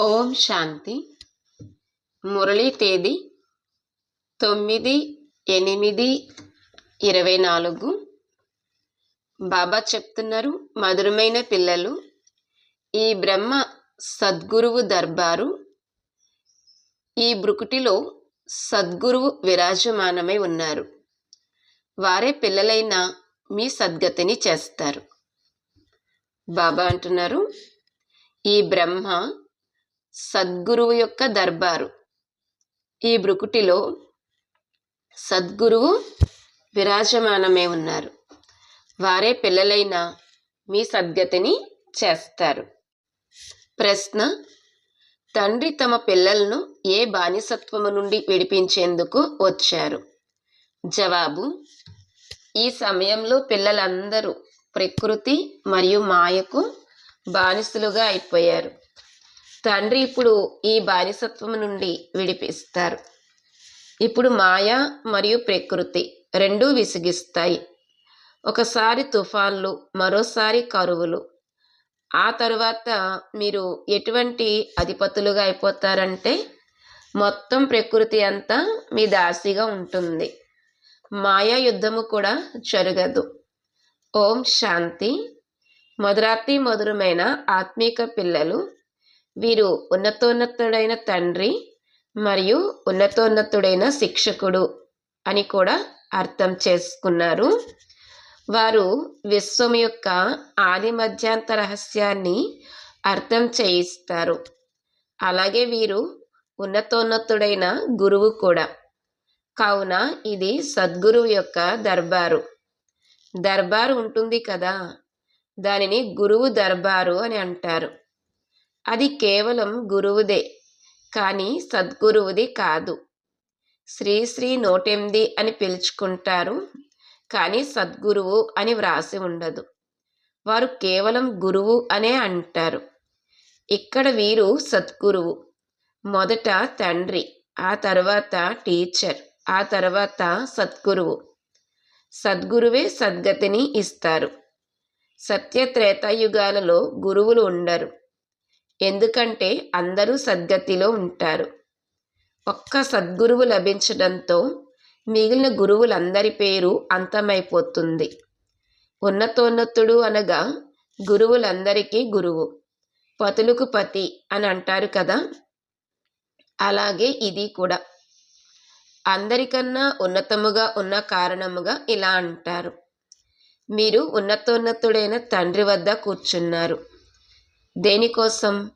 ఓం శాంతి. మురళీ తేదీ తొమ్మిది ఎనిమిది ఇరవై నాలుగు. బాబా చెప్తున్నారు మధురమైన పిల్లలు. ఈ బ్రహ్మ సద్గురువు దర్బారు. ఈ బ్రుకుటిలో సద్గురువు విరాజమానమై ఉన్నారు. వారే పిల్లలైన మీ సద్గతిని చేస్తారు. బాబా అంటున్నారు ఈ బ్రహ్మ సద్గురువు యొక్క దర్బారు. ఈ బ్రుకుటిలో సద్గురువు విరాజమానమే ఉన్నారు. వారే పిల్లలైన మీ సద్గతిని చేస్తారు. ప్రశ్న తండ్రి తమ పిల్లలను ఏ బానిసత్వము నుండి విడిపించేందుకు వచ్చారు? జవాబు ఈ సమయంలో పిల్లలందరూ ప్రకృతి మరియు మాయకు బానిసలుగా అయిపోయారు. తండ్రి ఇప్పుడు ఈ బానిసత్వం నుండి విడిపిస్తారు. ఇప్పుడు మాయ మరియు ప్రకృతి రెండూ విసిగిస్తాయి. ఒకసారి తుఫాన్లు మరోసారి కరువులు. ఆ తరువాత మీరు ఎటువంటి అధిపతులుగా అయిపోతారంటే మొత్తం ప్రకృతి అంతా మీ దాసిగా ఉంటుంది. మాయా యుద్ధము కూడా జరగదు. ఓం శాంతి. మధురాతి మధురమైన ఆత్మీక పిల్లలు వీరు ఉన్నతోన్నతుడైన తండ్రి మరియు ఉన్నతోన్నతుడైన శిక్షకుడు అని కూడా అర్థం చేసుకున్నారు. వారు విశ్వం యొక్క ఆది మధ్యాంత రహస్యాన్ని అర్థం చేయిస్తారు. అలాగే వీరు ఉన్నతోన్నతుడైన గురువు కూడా. కావున ఇది సద్గురువు యొక్క దర్బారు. దర్బారు ఉంటుంది కదా దానిని గురువు దర్బారు అని అంటారు. అది కేవలం గురువుదే కానీ సద్గురువుది కాదు. శ్రీశ్రీ నోటెంది అని పిలుచుకుంటారు కానీ సద్గురువు అని వ్రాసి ఉండదు. వారు కేవలం గురువు అనే అంటారు. ఇక్కడ వీరు సద్గురువు మొదట తండ్రి ఆ తర్వాత టీచర్ ఆ తర్వాత సద్గురువు. సద్గురువే సద్గతిని ఇస్తారు. సత్య త్రేతాయుగాలలో గురువులు ఉండరు. ఎందుకంటే అందరూ సద్గతిలో ఉంటారు. ఒక్క సద్గురువు లభించడంతో మిగిలిన గురువులందరి పేరు అంతమైపోతుంది. ఉన్నతోన్నతుడు అనగా గురువులందరికీ గురువు. పతులకు పతి అని అంటారు కదా? అలాగే ఇది కూడా. అందరికన్నా ఉన్నతముగా ఉన్న కారణముగా ఇలా అంటారు. మీరు ఉన్నతోన్నతుడైన తండ్రి వద్ద కూర్చున్నారు. దేనికోసం?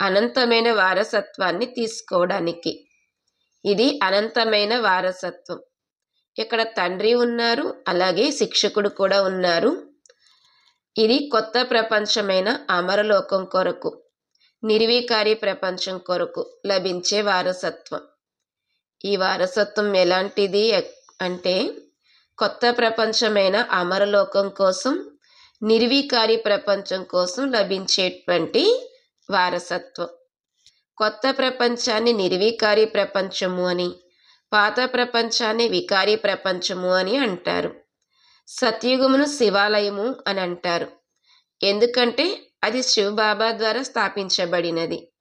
అనంతమైన వారసత్వాన్ని తీసుకోవడానికి. ఇది అనంతమైన వారసత్వం. ఇక్కడ తండ్రి ఉన్నారు అలాగే శిక్షకుడు కూడా ఉన్నారు. ఇది కొత్త ప్రపంచమైన అమరలోకం కొరకు నిర్వీకారి ప్రపంచం కొరకు లభించే వారసత్వం. ఈ వారసత్వం ఎలాంటిది అంటే కొత్త ప్రపంచమైన అమరలోకం కోసం నిర్వీకారి ప్రపంచం కోసం లభించేటువంటి వారసత్వం. కొత్త ప్రపంచాన్ని నిర్వీకారి ప్రపంచము అని పాత ప్రపంచాన్ని వికారి ప్రపంచము అని అంటారు. సత్యుగమును శివాలయము అని అంటారు. ఎందుకంటే అది శివబాబా ద్వారా స్థాపించబడినది.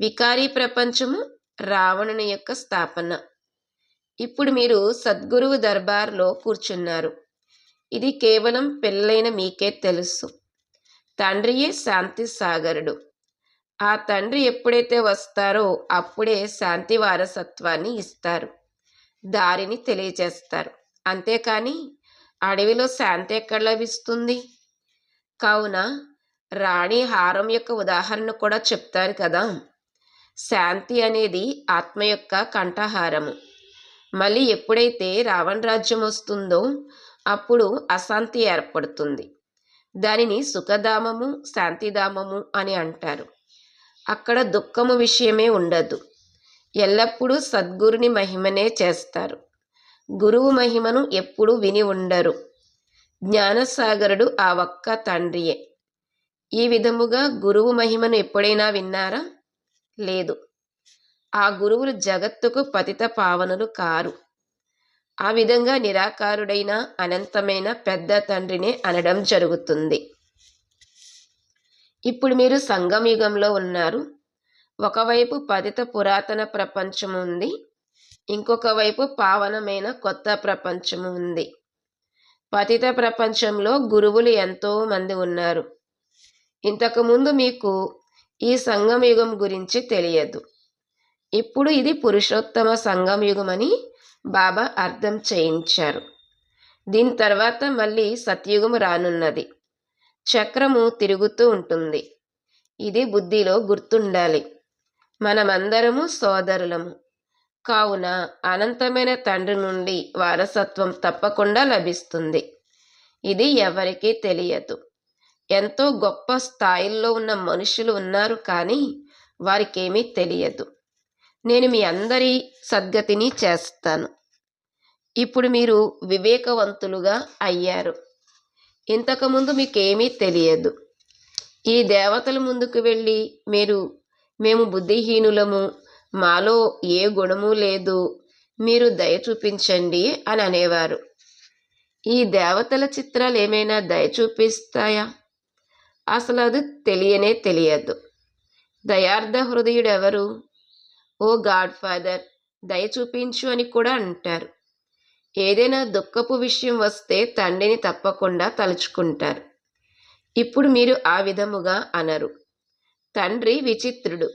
వికారీ ప్రపంచము రావణుని యొక్క స్థాపన. ఇప్పుడు మీరు సద్గురువు దర్బార్లో కూర్చున్నారు. ఇది కేవలం పెళ్ళైన మీకే తెలుసు. తండ్రియే శాంతి సాగరుడు ఆ తండ్రి ఎప్పుడైతే వస్తారో అప్పుడే శాంతి వారసత్వాన్ని ఇస్తారు. దారిని తెలియజేస్తారు. అంతేకాని అడవిలో శాంతి ఎక్కడ లభిస్తుంది? కావున రాణి హారం యొక్క ఉదాహరణ కూడా చెప్తారు కదా. శాంతి అనేది ఆత్మ యొక్క కంఠహారము. మళ్ళీ ఎప్పుడైతే రావణ రాజ్యం వస్తుందో అప్పుడు అశాంతి ఏర్పడుతుంది. దానిని సుఖధామము శాంతిధామము అని అంటారు. అక్కడ దుఃఖము విషయమే ఉండదు. ఎల్లప్పుడూ సద్గురుని మహిమనే చేస్తారు. గురువు మహిమను ఎప్పుడూ విని ఉండరు. జ్ఞానసాగరుడు ఆ ఒక్క తండ్రియే. ఈ విధముగా గురువు మహిమను ఎప్పుడైనా విన్నారా? లేదు. ఆ గురువులు జగత్తుకు పతిత పావనులు కారు. ఆ విధంగా నిరాకారుడైన అనంతమైన పెద్ద తండ్రినే అనడం జరుగుతుంది. ఇప్పుడు మీరు సంగమయుగంలో ఉన్నారు. ఒకవైపు పతిత పురాతన ప్రపంచం ఉంది. ఇంకొక వైపు పావనమైన కొత్త ప్రపంచం ఉంది. పతిత ప్రపంచంలో గురువులు ఎంతో మంది ఉన్నారు. ఇంతకుముందు మీకు ఈ సంగమయుగం గురించి తెలియదు. ఇప్పుడు ఇది పురుషోత్తమ సంగమయుగం అని బాబా అర్థం చేయించారు. దీని తర్వాత మళ్ళీ సత్యుగం రానున్నది. చక్రము తిరుగుతూ ఉంటుంది. ఇది బుద్ధిలో గుర్తుండాలి. మనమందరము సోదరులము. కావున అనంతమైన తండ్రి నుండి వారసత్వం తప్పకుండా లభిస్తుంది. ఇది ఎవరికీ తెలియదు. ఎంతో గొప్ప స్థాయిల్లో ఉన్న మనుషులు ఉన్నారు కానీ వారికేమీ తెలియదు. నేను మీ అందరి సద్గతిని చేస్తాను. ఇప్పుడు మీరు వివేకవంతులుగా అయ్యారు. ఇంతకుముందు మీకేమీ తెలియదు. ఈ దేవతల ముందుకు వెళ్ళి మీరు మేము బుద్ధిహీనులము మాలో ఏ గుణము లేదు మీరు దయ చూపించండి అని అనేవారు. ఈ దేవతల చిత్రాలు ఏమైనా దయ చూపిస్తాయా? అసలు అది తెలియనే తెలియదు. దయార్థ హృదయుడు ఎవరు ఓ గాడ్ ఫాదర్ దయ చూపించు అని కూడా అంటారు. ఏదైనా దుఃఖపు విషయం వస్తే తండ్రిని తప్పకుండా తలుచుకుంటారు. ఇప్పుడు మీరు ఆ విధముగా అనరు. తండ్రి విచిత్రుడు.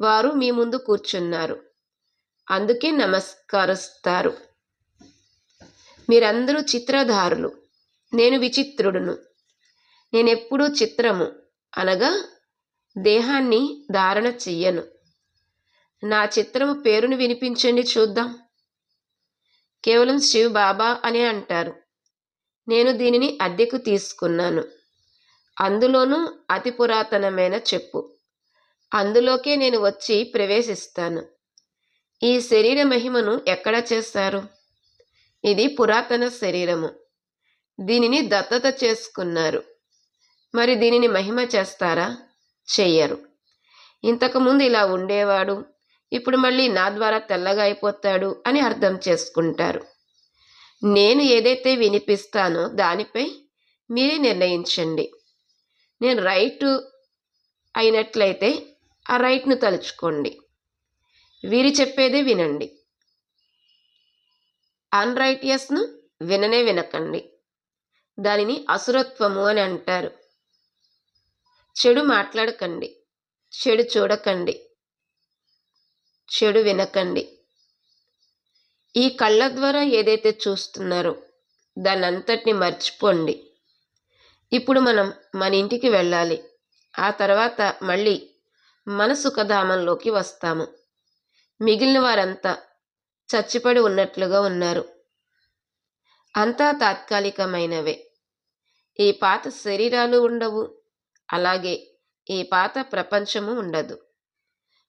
వారు మీ ముందు కూర్చున్నారు. అందుకే నమస్కరిస్తారు. మీరందరూ చిత్రధారులు. నేను విచిత్రుడును. నేనెప్పుడూ చిత్రము అనగా దేహాన్ని ధారణ చెయ్యను. నా చిత్రము పేరును వినిపించండి చూద్దాం. కేవలం శివ్ బాబా అనే అంటారు. నేను దీనిని అద్దెకు తీసుకున్నాను. అందులోనూ అతి పురాతనమైన చెప్పు. అందులోకే నేను వచ్చి ప్రవేశిస్తాను. ఈ శరీర మహిమను ఎక్కడ చేస్తారు ఇది పురాతన శరీరము. దీనిని దత్తత చేసుకున్నారు. మరి దీనిని మహిమ చేస్తారా? చెయ్యరు. ఇంతకుముందు ఇలా ఉండేవాడు. ఇప్పుడు మళ్ళీ నా ద్వారా తెల్లగా అయిపోతాడు అని అర్థం చేసుకుంటారు. నేను ఏదైతే వినిపిస్తానో దానిపై మీరే నిర్ణయించండి. నేను రైట్ అయినట్లయితే ఆ రైట్ను తలుచుకోండి. వీరి చెప్పేదే వినండి. అన్రైటియస్ను విననే వినకండి. దానిని అసురత్వము అని అంటారు. చెడు మాట్లాడకండి. చెడు చూడకండి. చెడు వినకండి. ఈ కళ్ళ ద్వారా ఏదైతే చూస్తున్నారో దాన్ని అంతటిని మర్చిపోండి. ఇప్పుడు మనం మన ఇంటికి వెళ్ళాలి. ఆ తర్వాత మళ్ళీ మన సుఖధామంలోకి వస్తాము. మిగిలిన వారంతా చచ్చిపడి ఉన్నట్లుగా ఉన్నారు. అంతా తాత్కాలికమైనవే. ఈ పాత శరీరాలు ఉండవు. అలాగే ఈ పాత ప్రపంచము ఉండదు.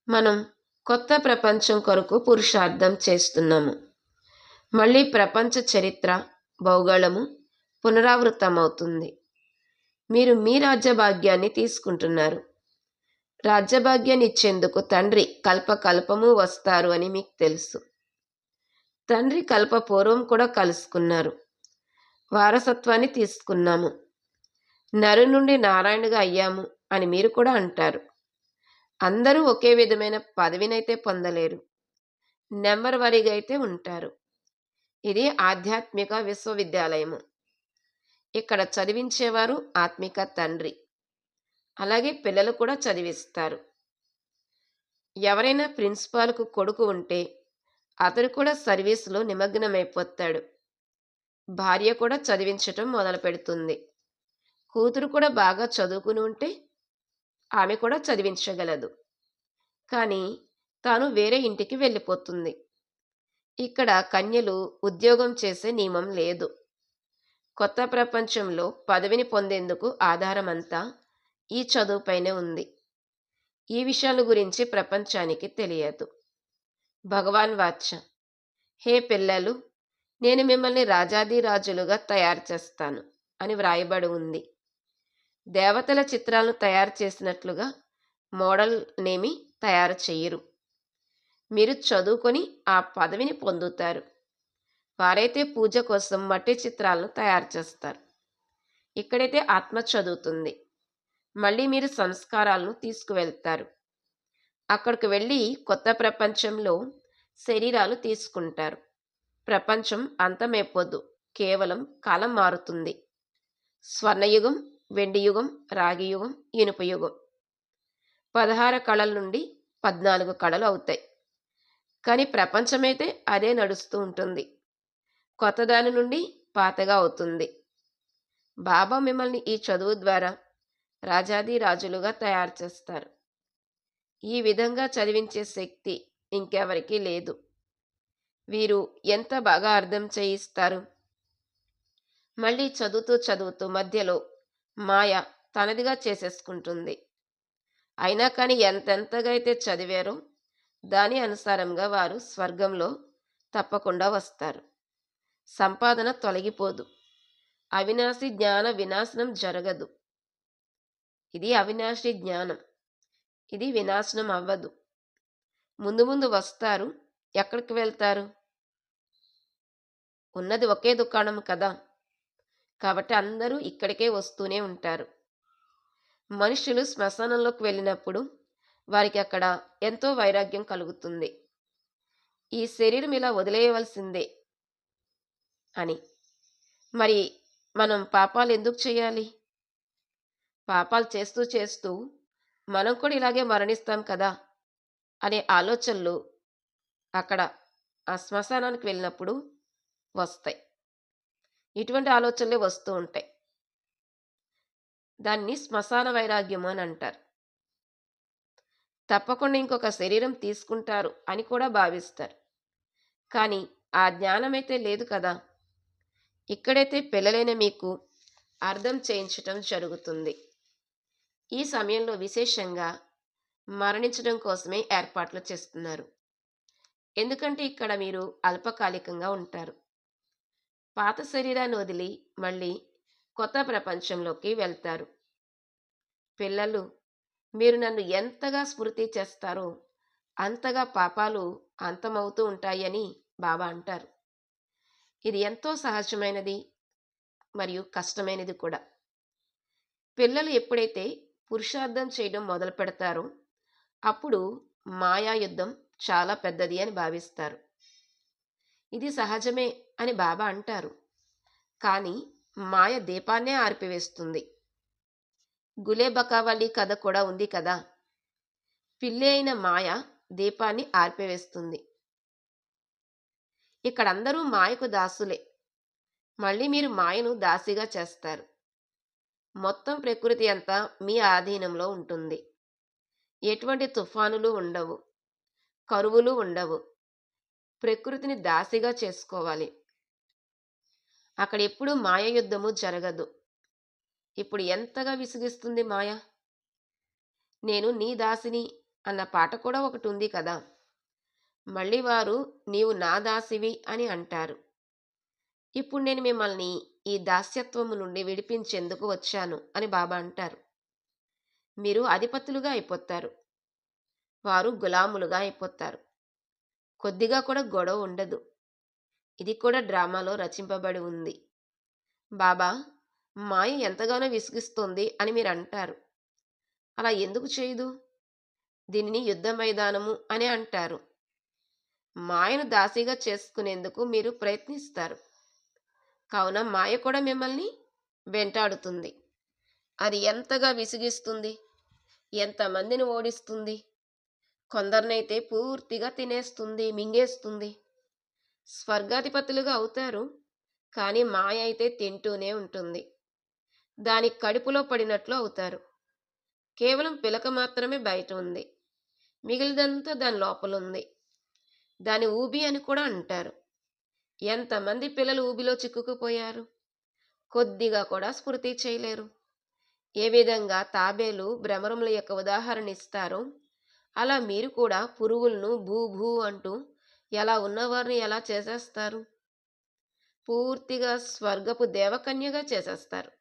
మనం కొత్త ప్రపంచం కొరకు పురుషార్థం చేస్తున్నాము. మళ్ళీ ప్రపంచ చరిత్ర భౌగోళము పునరావృతమవుతుంది. మీరు మీ రాజ్యభాగ్యాన్ని తీసుకుంటున్నారు. రాజ్యభాగ్యాన్ని ఇచ్చేందుకు తండ్రి కల్పకల్పము వస్తారు అని మీకు తెలుసు. తండ్రి కల్ప పూర్వం కూడా కలుసుకున్నారు. వారసత్వాన్ని తీసుకున్నాము. నరు నుండి నారాయణగా అయ్యాము అని మీరు కూడా అంటారు. అందరూ ఒకే విధమైన పదవినైతే పొందలేరు. నెంబర్ వారీగా అయితే ఉంటారు. ఇది ఆధ్యాత్మిక విశ్వవిద్యాలయము. ఇక్కడ చదివించేవారు ఆత్మిక తండ్రి. అలాగే పిల్లలు కూడా చదివిస్తారు. ఎవరైనా ప్రిన్సిపాల్కు కొడుకు ఉంటే అతడు కూడా సర్వీసులో నిమగ్నమైపోతాడు. భార్య కూడా చదివించటం మొదలు పెడుతుంది కూతురు కూడా బాగా చదువుకుని ఉంటే ఆమె కూడా చదివించగలదు. కానీ తాను వేరే ఇంటికి వెళ్ళిపోతుంది. ఇక్కడ కన్యలు ఉద్యోగం చేసే నియమం లేదు. కొత్త ప్రపంచంలో పదవిని పొందేందుకు ఆధారమంతా ఈ చదువుపైనే ఉంది. ఈ విషయాల గురించి ప్రపంచానికి తెలియదు. భగవాన్ వాచ్య హే పిల్లలు నేను మిమ్మల్ని రాజాదిరాజులుగా తయారు చేస్తాను అని వ్రాయబడి ఉంది. దేవతల చిత్రాలను తయారు చేసినట్లుగా మోడల్ నేమి తయారు చేయరు. మీరు చదువుకొని ఆ పదవిని పొందుతారు. వారైతే పూజ కోసం మట్టి చిత్రాలను తయారు చేస్తారు. ఇక్కడైతే ఆత్మ చదువుతుంది. మళ్ళీ మీరు సంస్కారాలను తీసుకువెళ్తారు. అక్కడికి వెళ్ళి కొత్త ప్రపంచంలో శరీరాలు తీసుకుంటారు. ప్రపంచం అంతమైపోద్దు కేవలం కాలం మారుతుంది. స్వర్ణయుగం వెండి యుగం రాగి యుగం ఇనుప యుగం పదహారు కళల నుండి పద్నాలుగు కళలు అవుతాయి. కానీ ప్రపంచమైతే అదే నడుస్తూ ఉంటుంది. కొత్తదాని నుండి పాతగా అవుతుంది. బాబా మిమ్మల్ని ఈ చదువు ద్వారా రాజాది రాజులుగా తయారు చేస్తారు. ఈ విధంగా చదివించే శక్తి ఇంకెవరికీ లేదు. వీరు ఎంత బాగా అర్థం చేయిస్తారు? మళ్ళీ చదువుతూ చదువుతూ మధ్యలో మాయ తనదిగా చేసేసుకుంటుంది. అయినా కానీ ఎంతెంతగా అయితే చదివారో దాని అనుసారంగా వారు స్వర్గంలో తప్పకుండా వస్తారు. సంపాదన తొలగిపోదు. అవినాశి జ్ఞాన వినాశనం జరగదు. ఇది అవినాశి జ్ఞానం. ఇది వినాశనం అవ్వదు. ముందు ముందు వస్తారు. ఎక్కడికి వెళ్తారు? ఉన్నది ఒకే దుకాణం కదా? కాబట్టి అందరూ ఇక్కడికే వస్తూనే ఉంటారు. మనుషులు శ్మశానంలోకి వెళ్ళినప్పుడు వారికి అక్కడ ఎంతో వైరాగ్యం కలుగుతుంది. ఈ శరీరం ఇలా వదిలేయవలసిందే అని. మరి మనం పాపాలు ఎందుకు చేయాలి? పాపాలు చేస్తూ చేస్తూ మనం కూడా ఇలాగే మరణిస్తాం కదా అనే ఆలోచనలు అక్కడ ఆ శ్మశానానికి వెళ్ళినప్పుడు వస్తాయి. ఇటువంటి ఆలోచనలే వస్తూ ఉంటాయి. దాన్ని శ్మశాన వైరాగ్యం అని అంటారు. తప్పకుండా ఇంకొక శరీరం తీసుకుంటారు అని కూడా భావిస్తారు. కానీ ఆ జ్ఞానం అయితే లేదు కదా. ఇక్కడైతే పిల్లలైన మీకు అర్థం చేయించటం జరుగుతుంది. ఈ సమయంలో విశేషంగా మరణించడం కోసమే ఏర్పాట్లు చేస్తున్నారు. ఎందుకంటే ఇక్కడ మీరు అల్పకాలికంగా ఉంటారు. పాత శరీరాన్ని వదిలి మళ్ళీ కొత్త ప్రపంచంలోకి వెళ్తారు. పిల్లలు మీరు నన్ను ఎంతగా స్మృతి చేస్తారో అంతగా పాపాలు అంతమవుతూ ఉంటాయని బాబా అంటారు. ఇది ఎంతో సహజమైనది మరియు కష్టమైనది కూడా. పిల్లలు ఎప్పుడైతే పురుషార్థం చేయడం మొదలు పెడతారో అప్పుడు మాయా యుద్ధం చాలా పెద్దది అని భావిస్తారు. ఇది సహజమే అని బాబా అంటారు. కానీ మాయ దీపాన్నే ఆర్పివేస్తుంది. గులే బకావలి కథ కూడా ఉంది కదా. పిల్లి అయిన మాయ దీపాన్ని ఆర్పివేస్తుంది. ఇక్కడ అందరూ మాయకు దాసులే. మళ్ళీ మీరు మాయను దాసిగా చేస్తారు. మొత్తం ప్రకృతి అంతా మీ ఆధీనంలో ఉంటుంది. ఎటువంటి తుఫానులు ఉండవు. కరువులు ఉండవు. ప్రకృతిని దాసిగా చేసుకోవాలి. అక్కడ ఎప్పుడూ మాయ యుద్ధము జరగదు. ఇప్పుడు ఎంతగా విసిగిస్తుంది మాయ? నేను నీ దాసిని అన్న పాట కూడా ఒకటి ఉంది కదా. మళ్ళీ వారు నీవు నా దాసివి అని అంటారు. ఇప్పుడు నేను మిమ్మల్ని ఈ దాస్యత్వము నుండి విడిపించేందుకు వచ్చాను అని బాబా అంటారు. మీరు అధిపతులుగా అయిపోతారు. వారు గులాములుగా అయిపోతారు. కొద్దిగా కూడా గొడవ ఉండదు. ఇది కూడా డ్రామాలో రచింపబడి ఉంది. బాబా మాయ ఎంతగానో విసిగిస్తుంది అని మీరు అంటారు అలా ఎందుకు చేయదు? దీనిని యుద్ధ మైదానము అని అంటారు. మాయను దాసిగా చేసుకునేందుకు మీరు ప్రయత్నిస్తారు. కావున మాయ కూడా మిమ్మల్ని వెంటాడుతుంది. అది ఎంతగా విసిగిస్తుంది? ఎంతమందిని ఓడిస్తుంది? కొందరినైతే పూర్తిగా తినేస్తుంది మింగేస్తుంది. స్వర్గాధిపతులుగా అవుతారు. కానీ మాయ అయితే తింటూనే ఉంటుంది. దాని కడుపులో పడినట్లు అవుతారు. కేవలం పిలక మాత్రమే బయట ఉంది. మిగిలిదంతా దాని లోపల ఉంది దాని ఊబి అని కూడా అంటారు. ఎంతమంది పిల్లలు ఊబిలో చిక్కుకుపోయారు? కొద్దిగా కూడా స్ఫూర్తి చేయలేరు. ఏ విధంగా తాబేలు భ్రమరముల యొక్క ఉదాహరణ ఇస్తారో అలా మీరు కూడా పురుగులను భూ భూ అంటూ ఎలా ఉన్నవారిని ఎలా చేసేస్తారు? పూర్తిగా స్వర్గపు దేవకన్యగా చేసేస్తారు.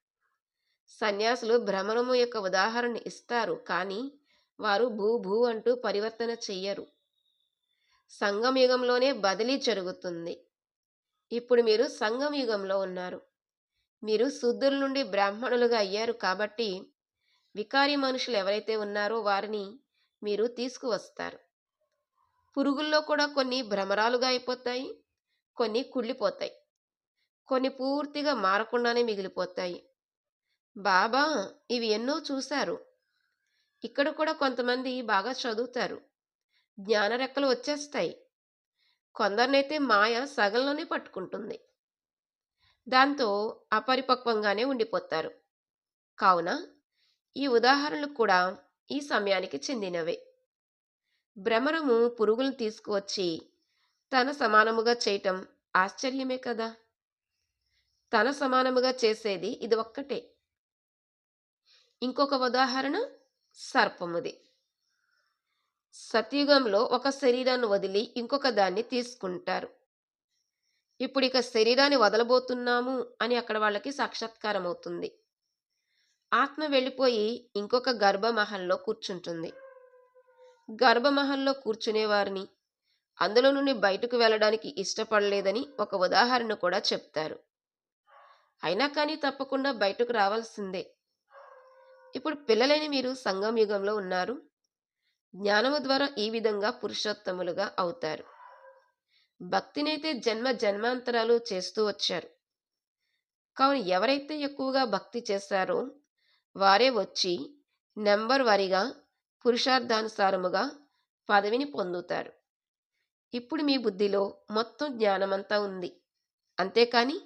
సన్యాసులు భ్రమణము యొక్క ఉదాహరణ ఇస్తారు కానీ వారు భూ భూ అంటూ పరివర్తన చెయ్యరు. సంగమయుగంలోనే బదిలీ జరుగుతుంది. ఇప్పుడు మీరు సంగమయుగంలో ఉన్నారు. మీరు శుద్ధుల నుండి బ్రాహ్మణులుగా అయ్యారు కాబట్టి వికారి మనుషులు ఎవరైతే ఉన్నారో వారిని మీరు తీసుకువస్తారు. పురుగుల్లో కూడా కొన్ని భ్రమరాలుగా అయిపోతాయి కొన్ని కుళ్ళిపోతాయి. కొన్ని పూర్తిగా మారకుండానే మిగిలిపోతాయి. బాబా ఇవి ఎన్నో చూశారు. ఇక్కడ కూడా కొంతమంది బాగా చదువుతారు. జ్ఞానరెక్కలు వచ్చేస్తాయి. కొందరినైతే మాయ సగంలోనే పట్టుకుంటుంది. దాంతో అపరిపక్వంగానే ఉండిపోతారు. కావున ఈ ఉదాహరణలు కూడా ఈ సమయానికి చెందినవే. భ్రమరము పురుగులను తీసుకువచ్చి తన సమానముగా చేయటం ఆశ్చర్యమే కదా! తన సమానముగా చేసేది ఇది ఒక్కటే. ఇంకొక ఉదాహరణ సర్పముది. సత్యుగంలో ఒక శరీరాన్ని వదిలి ఇంకొక దాన్ని తీసుకుంటారు. ఇప్పుడు ఇక శరీరాన్ని వదలబోతున్నాము అని అక్కడ వాళ్ళకి సాక్షాత్కారం అవుతుంది ఆత్మ వెళ్ళిపోయి ఇంకొక గర్భమహల్లో కూర్చుంటుంది. గర్భమహల్లో కూర్చునేవారిని. అందులో నుండి బయటకు వెళ్ళడానికి ఇష్టపడలేదని ఒక ఉదాహరణ కూడా చెప్తారు. అయినా కానీ తప్పకుండా బయటకు రావాల్సిందే. ఇప్పుడు పిల్లలైన మీరు సంగం యుగంలో ఉన్నారు. జ్ఞానము ద్వారా ఈ విధంగా పురుషోత్తములుగా అవుతారు. భక్తినైతే జన్మ జన్మాంతరాలు చేస్తూ వచ్చారు. కావున ఎవరైతే ఎక్కువగా భక్తి చేశారో వారే వచ్చి నెంబర్ వారీగా పురుషార్థానుసారముగా పదవిని పొందుతారు. ఇప్పుడు మీ బుద్ధిలో మొత్తం జ్ఞానమంతా ఉంది. అంతేకాని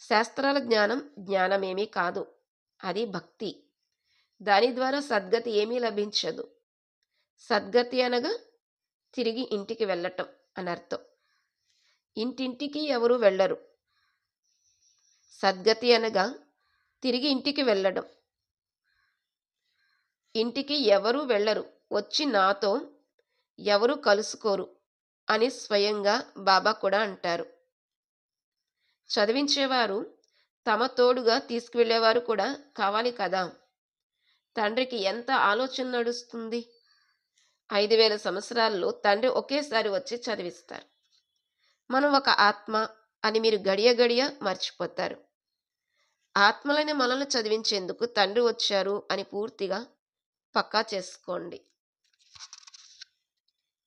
శాస్త్రాల జ్ఞానం జ్ఞానమేమీ కాదు. అది భక్తి. దాని ద్వారా సద్గతి ఏమీ లభించదు. సద్గతి అనగా తిరిగి ఇంటికి వెళ్ళటం అని అర్థం ఇంటింటికి ఎవరు వెళ్ళరు. సద్గతి అనగా తిరిగి ఇంటికి వెళ్ళడం. ఇంటికి ఎవరు వెళ్ళరు. వచ్చి నాతో ఎవరు కలుసుకోరు అని స్వయంగా బాబా కూడా అంటారు. చదివించేవారు తమ తోడుగా తీసుకువెళ్ళేవారు కూడా కావాలి కదా. తండ్రికి ఎంత ఆలోచన నడుస్తుంది? ఐదు వేల సంవత్సరాల్లో తండ్రి ఒకేసారి వచ్చి చదివిస్తారు. మనం ఒక ఆత్మ అని మీరు గడియ గడియ మర్చిపోతారు. ఆత్మలైన మనల్ని చదివించేందుకు తండ్రి వచ్చారు అని పూర్తిగా పక్కా చేసుకోండి.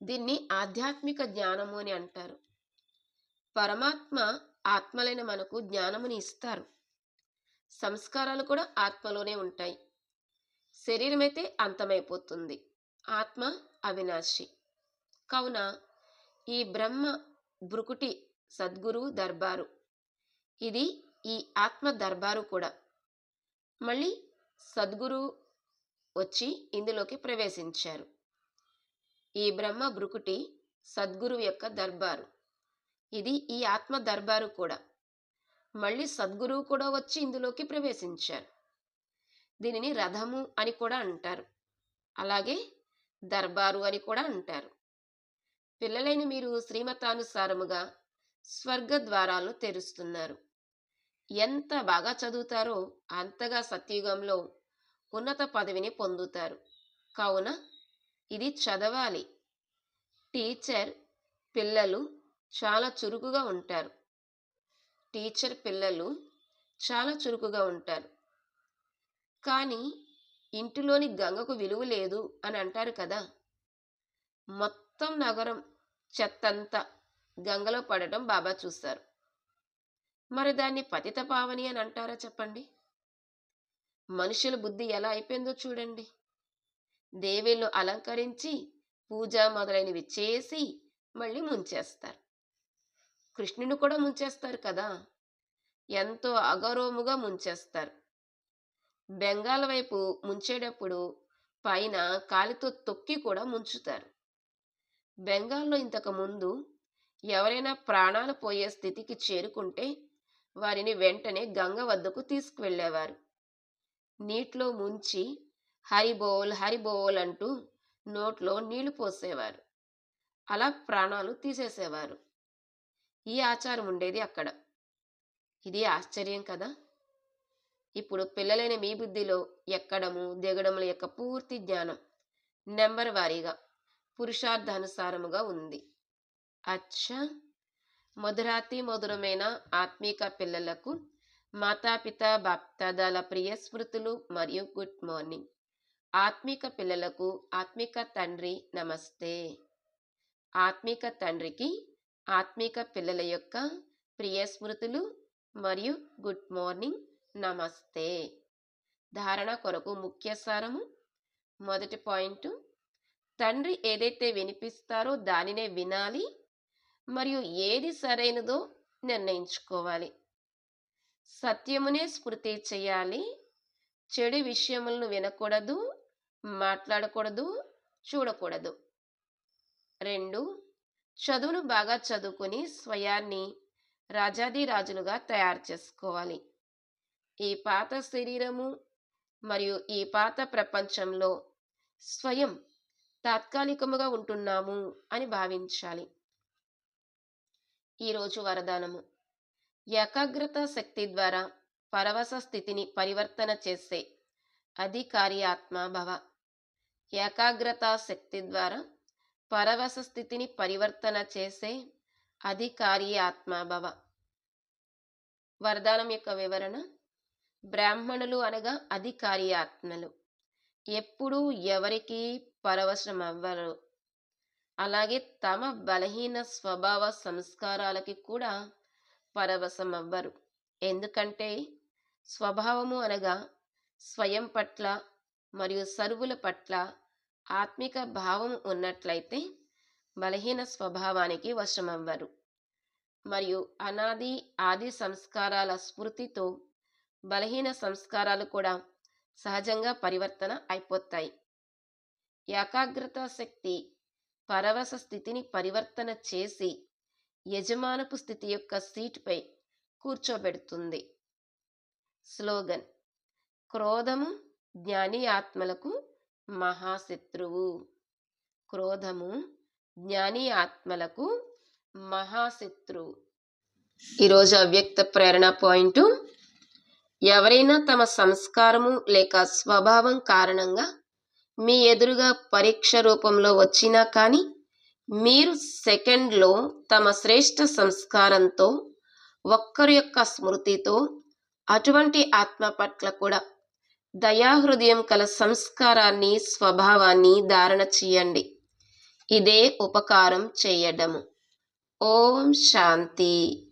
దీన్ని ఆధ్యాత్మిక జ్ఞానము అని అంటారు. పరమాత్మ ఆత్మలైన మనకు జ్ఞానముని ఇస్తారు. సంస్కారాలు కూడా ఆత్మలోనే ఉంటాయి. శరీరం అయితే అంతమైపోతుంది. ఆత్మ అవినాశి. కావున ఈ బ్రహ్మ బ్రుకుటి సద్గురు దర్బారు. ఇది ఈ ఆత్మ దర్బారు కూడా. మళ్ళీ సద్గురు వచ్చి ఇందులోకి ప్రవేశించారు. ఈ బ్రహ్మ బ్రుకుటి సద్గురువు యొక్క దర్బారు. ఇది ఈ ఆత్మ దర్బారు కూడా. మళ్ళీ సద్గురువు కూడా వచ్చి ఇందులోకి ప్రవేశించారు. దీనిని రథము అని కూడా అంటారు. అలాగే దర్బారు అని కూడా అంటారు. పిల్లలైన మీరు శ్రీమతానుసారముగా స్వర్గ ద్వారాలు తెరుస్తున్నారు. ఎంత బాగా చదువుతారో అంతగా సత్యుగంలో ఉన్నత పదవిని పొందుతారు. కావున ఇది చదవాలి. టీచర్ పిల్లలు చాలా చురుకుగా ఉంటారు. టీచర్ పిల్లలు చాలా చురుకుగా ఉంటారు. కానీ ఇంటిలోని గంగకు విలువ లేదు అని అంటారు కదా. మొత్తం నగరం చెత్తంతా గంగలో పడటం బాబా చూస్తారు. మరి దాన్ని పతిత పావని అని అంటారా చెప్పండి? మనుషుల బుద్ధి ఎలా అయిపోయిందో చూడండి. దేవేళ్ళు అలంకరించి పూజ మొదలైనవి చేసి మళ్ళీ ముంచేస్తారు. కృష్ణుని కూడా ముంచేస్తారు కదా. ఎంతో అగౌరవముగా ముంచేస్తారు. బెంగాల్ వైపు ముంచేటప్పుడు పైన కాలితో తొక్కి కూడా ముంచుతారు. బెంగాల్లో ఇంతకు ముందు ఎవరైనా ప్రాణాలు పోయే స్థితికి చేరుకుంటే వారిని వెంటనే గంగ వద్దకు తీసుకువెళ్ళేవారు. నీటిలో ముంచి హరిబోల్ హరిబోల్ అంటూ నోట్లో నీళ్ళు పోసేవారు. అలా ప్రాణాలు తీసేసేవారు. ఈ ఆచారం ఉండేది అక్కడ. ఇది ఆశ్చర్యం కదా! ఇప్పుడు పిల్లలైన మీ బుద్ధిలో ఎక్కడము దిగడముల యొక్క పూర్తి జ్ఞానం నెంబర్ వారీగా పురుషార్థానుసారముగా ఉంది. అచ్చా! మధురాతి మధురమైన ఆత్మీక పిల్లలకు మాతాపిత బాప్తాదాల ప్రియ స్మృతులు మరియు గుడ్ మార్నింగ్. ఆత్మిక పిల్లలకు ఆత్మిక తండ్రి నమస్తే. ఆత్మిక తండ్రికి ఆత్మిక పిల్లల యొక్క ప్రియ స్మృతులు మరియు గుడ్ మార్నింగ్ నమస్తే. ధారణ కొరకు ముఖ్య సారము మొదటి పాయింట్ తండ్రి ఏదైతే వినిపిస్తారో దానినే వినాలి మరియు ఏది సరైనదో నిర్ణయించుకోవాలి. సత్యమునే స్మృతి చేయాలి. చెడు విషయములను వినకూడదు మాట్లాడకూడదు చూడకూడదు. రెండు చదువును బాగా చదువుకుని స్వయాన్ని రాజాదిరాజులుగా తయారు చేసుకోవాలి. ఈ పాత శరీరము మరియు ఈ పాత ప్రపంచంలో స్వయం తాత్కాలికముగా ఉంటున్నాము అని భావించాలి. ఈరోజు వరదానము. ఏకాగ్రత శక్తి ద్వారా పరవశ స్థితిని పరివర్తన చేసే అధికారి ఆత్మాభవ. ఏకాగ్రత శక్తి ద్వారా పరవశ స్థితిని పరివర్తన చేసే అధికారి ఆత్మాభవ. వరదానం యొక్క వివరణ బ్రాహ్మణులు అనగా అధికారి ఆత్మలు. ఎప్పుడూ ఎవరికి పరవశం అవ్వరు. అలాగే తమ బలహీన స్వభావ సంస్కారాలకి కూడా పరవశం అవ్వరు ఎందుకంటే స్వభావము అనగా స్వయం పట్ల మరియు సరువుల పట్ల ఆత్మిక భావం ఉన్నట్లయితే బలహీన స్వభావానికి వశమవ్వరు. మరియు అనాది ఆది సంస్కారాల స్మృతితో బలహీన సంస్కారాలు కూడా సహజంగా పరివర్తన అయిపోతాయి. ఏకాగ్రత శక్తి పరవశ స్థితిని పరివర్తన చేసి యజమానపు స్థితి యొక్క సీటుపై కూర్చోబెడుతుంది. స్లోగన్. క్రోధము జ్ఞాని ఆత్మలకు మహాశత్రువు. క్రోధము జ్ఞాని ఆత్మలకు మహాశత్రువు. ఈరోజు అవ్యక్త ప్రేరణ పాయింట్ ఎవరైనా తమ సంస్కారము లేక స్వభావం కారణంగా మీ ఎదురుగా పరీక్ష రూపంలో వచ్చినా కానీ మీరు సెకండ్లో తమ శ్రేష్ట సంస్కారంతో ఒక్కరి యొక్క స్మృతితో అటువంటి ఆత్మ పట్ల కూడా దయాహృదయం కల సంస్కారాన్ని స్వభావాన్ని ధారణ చేయండి. ఇదే ఉపకారం చేయడము. ఓం శాంతి.